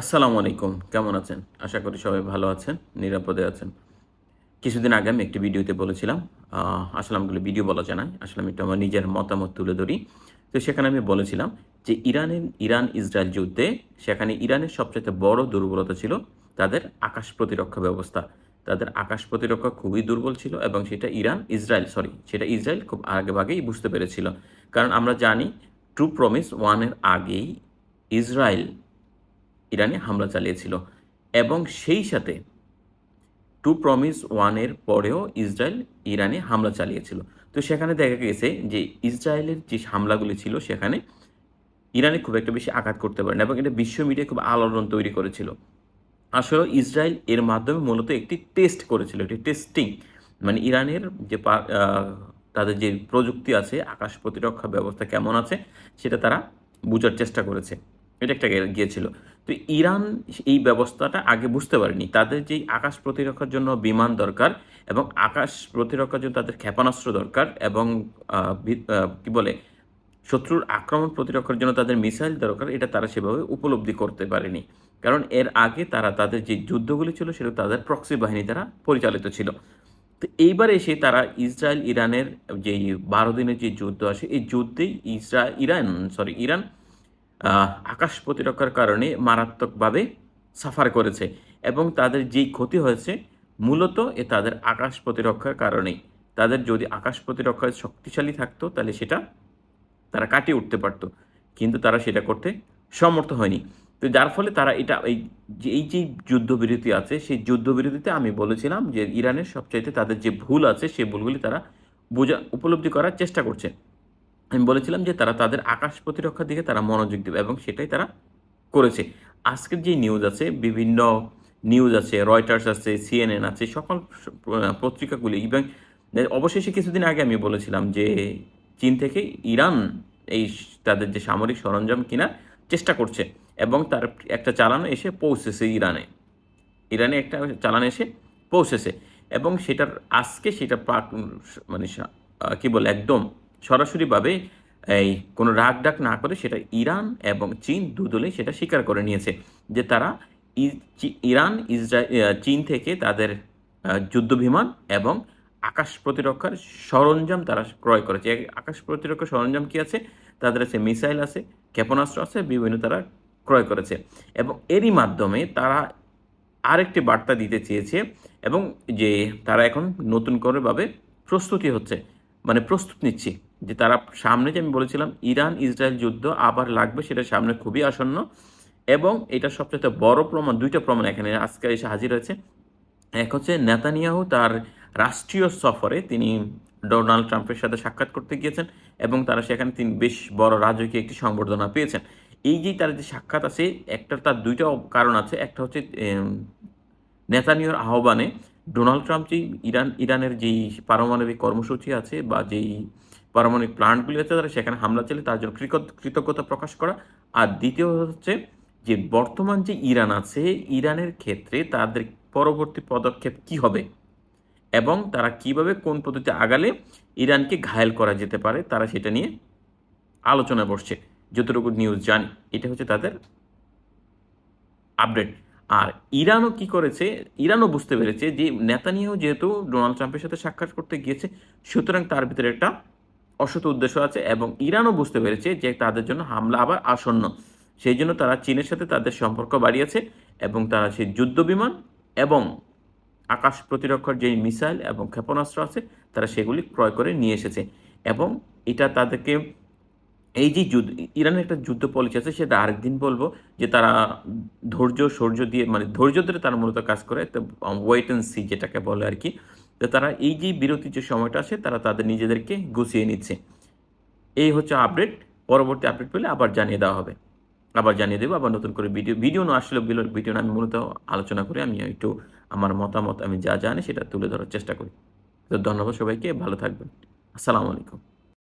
আসসালামু আলাইকুম। কেমন আছেন? আশা করি সবাই ভালো আছেন, নিরাপদে আছেন। কিছুদিন আগে আমি একটি ভিডিওতে বলেছিলাম আসলে আমগুলো ভিডিও বলা না, আসলে আমি একটু আমার নিজের মতামত তুলে ধরি। তো সেখানে আমি বলেছিলাম যে ইরানের ইরান ইসরায়েল যুদ্ধে সেখানে ইরানের সবচেয়ে বড় দুর্বলতা ছিল তাদের আকাশ প্রতিরক্ষা ব্যবস্থা। তাদের আকাশ প্রতিরক্ষা খুবই দুর্বল ছিল এবং সেটা ইরান ইসরায়েল সরি সেটা ইসরায়েল খুব আগেভাগেই বুঝতে পেরেছিল। কারণ আমরা জানি ট্রু প্রমিস ওয়ানের আগেই ইসরায়েল ইরানে হামলা চালিয়েছিল এবং সেই সাথে টু প্রমিস ওয়ানের পরেও ইসরায়েল ইরানে হামলা চালিয়েছিল। তো সেখানে দেখা গেছে যে ইসরায়েলের যে হামলাগুলি ছিল সেখানে ইরানে খুব একটা বেশি আঘাত করতে পারে না এবং এটা বিশ্ব মিডিয়া খুব আলোড়ন তৈরি করেছিল। আসলে ইসরায়েল এর মাধ্যমে মূলত একটি টেস্ট করেছিল, একটি টেস্টিং মানে ইরানের যে তাদের যে প্রযুক্তি আছে, আকাশ প্রতিরক্ষা ব্যবস্থা কেমন আছে, সেটা তারা বোঝার চেষ্টা করেছে। এটা একটা গিয়েছিল। তো ইরান এই ব্যবস্থাটা আগে বুঝতে পারেনি। তাদের যেই আকাশ প্রতিরক্ষার জন্য বিমান দরকার এবং আকাশ প্রতিরক্ষার জন্য তাদের ক্ষেপণাস্ত্র দরকার এবং কি বলে, শত্রুর আক্রমণ প্রতিরক্ষার জন্য তাদের মিসাইল দরকার, এটা তারা সেভাবে উপলব্ধি করতে পারেনি। কারণ এর আগে তারা তাদের যে যুদ্ধগুলি ছিল, সেটা তাদের প্রক্সি বাহিনী দ্বারা পরিচালিত ছিল। তো এইবার এসে তারা ইসরায়েল ইরানের যে বারো দিনের যে যুদ্ধ আসে, এই যুদ্ধেই ইসরা, ইরান সরি ইরান আকাশ প্রতিরক্ষার কারণে মারাত্মকভাবে সাফার করেছে এবং তাদের যেই ক্ষতি হয়েছে, মূলত এ তাদের আকাশ প্রতিরক্ষার কারণেই তাদের যদি আকাশ প্রতিরক্ষায় শক্তিশালী থাকতো, তাহলে সেটা তারা কাটিয়ে উঠতে পারতো। কিন্তু তারা সেটা করতে সমর্থ হয়নি। তো যার ফলে তারা এটা, এই যে এই যে যুদ্ধবিরতি আছে, সেই যুদ্ধবিরতিতে আমি বলেছিলাম যে, ইরানের সবচাইতে তাদের যে ভুল আছে, সেই ভুলগুলি তারা বোঝা, উপলব্ধি করার চেষ্টা করছে। আমি বলেছিলাম যে তারা তাদের আকাশ প্রতিরক্ষার দিকে তারা মনোযোগ দেবে এবং সেটাই তারা করেছে। আজকের যে নিউজ আছে, বিভিন্ন নিউজ আছে রয়টার্স আছে সিএনএন আছে, সকল পত্রিকাগুলি এবং অবশেষে কিছুদিন আগে আমি বলেছিলাম যে চীন থেকে ইরান এই তাদের যে সামরিক সরঞ্জাম কেনার চেষ্টা করছে এবং তার একটা চালানো এসে পৌঁছেছে ইরানে। ইরানে একটা চালান এসে পৌঁছেছে এবং সেটার আজকে সেটা মানে কি বলে, একদম সরাসরিভাবে এই কোনো রাগ ডাক না করে সেটা ইরান এবং চীন দুদলে সেটা স্বীকার করে নিয়েছে যে তারা ইরান ইসরায়েল চীন থেকে তাদের আহ, যুদ্ধ বিমান এবং আকাশ প্রতিরক্ষার সরঞ্জাম তারা ক্রয় করেছে। আকাশ প্রতিরক্ষা সরঞ্জাম কি আছে? তাদের আছে মিসাইল আছে ক্ষেপণাস্ত্র আছে বিভিন্ন তারা ক্রয় করেছে। এবং এরই মাধ্যমে তারা আরেকটি বার্তা দিতে চেয়েছে এবং যে তারা এখন নতুন করে ভাবে প্রস্তুতি হচ্ছে মানে প্রস্তুত নিচ্ছে। যে তারা সামনে যে আমি বলেছিলাম, ইরান, ইসরায়েল যুদ্ধ আবার লাগবে, সেটা সামনে খুবই আসন্ন। এবং এটা সবচেয়ে বড় প্রমাণ, দুইটা প্রমাণ এখানে আজকে এসে হাজির হয়েছে। এক হচ্ছে নেতানিয়াহু তার রাষ্ট্রীয় সফরে তিনি ডোনাল্ড ট্রাম্পের সাথে সাক্ষাৎ করতে গিয়েছেন এবং তারা সেখানে তিনি বেশ বড় রাজকীয় একটি সংবর্ধনা পেয়েছেন। এই যে তার যে সাক্ষাৎ আছে একটা তার দুইটা কারণ আছে। একটা হচ্ছে নেতানিয়র আহ্বানে ডোনাল্ড ট্রাম্প যেই ইরান, ইরানের যেই পারমাণবিক কর্মসূচি আছে বা যেই পারমাণবিক প্লান্টগুলি আছে, তারা সেখানে হামলা চালিয়ে তার জন্য কৃতজ্ঞতা প্রকাশ করা। আর দ্বিতীয় হচ্ছে যে বর্তমান যে ইরান আছে, ইরানের ক্ষেত্রে তাদের পরবর্তী পদক্ষেপ কি হবে? এবং তারা কীভাবে কোন পদ্ধতিতে আগালে ইরানকে ঘায়েল করা যেতে পারে, তারা সেটা নিয়ে আলোচনা বসছে। যতটুকু নিউজ জানি, এটা হচ্ছে তাদের আপডেট আর ইরানও কি করেছে, ইরানও বুঝতে পেরেছে যে নেতানিয়াহু যেহেতু ডোনাল্ড ট্রাম্পের সাথে সাক্ষাৎ করতে গিয়েছে, সুতরাং তার ভিতরে একটা অসৎ উদ্দেশ্য আছে এবং ইরানও বুঝতে পেরেছে যে তাদের জন্য হামলা আবার আসন্ন। সেই জন্য তারা চীনের সাথে তাদের সম্পর্ক বাড়িয়েছে এবং তারা সেই যুদ্ধ বিমান এবং আকাশ প্রতিরক্ষার যে মিসাইল এবং ক্ষেপণাস্ত্র আছে, তারা সেগুলি ক্রয় করে নিয়ে এসেছে। এবং এটা তাদেরকে এই যে যুদ্ধ, ইরানের একটা যুদ্ধ পলিসি আছে, সেটা আরেকদিন বলব যে তারা ধৈর্য, সৌর্য দিয়ে মানে ধৈর্য ধরে তারা মূলত কাজ করে, তো ওয়েট অ্যান্ড সি যেটাকে বলে আর কি। তো তারা এই যে বিরতি যে সময়টা আছে, তারা তাদের নিজেদেরকে গুছিয়ে নিচ্ছে। এই হচ্ছে আপডেট পরবর্তী আপডেট পেলে আবার জানিয়ে দেওয়া হবে। আবার জানিয়ে দেবো, আবার নতুন করে ভিডিও ভিডিও না আসলে ভিডিও না আমি মূলত আলোচনা করে আমি একটু আমার মতামত, আমি যা জানি সেটা তুলে ধরার চেষ্টা করি। তো ধন্যবাদ সবাইকে, ভালো থাকবেন। আসসালামু আলাইকুম।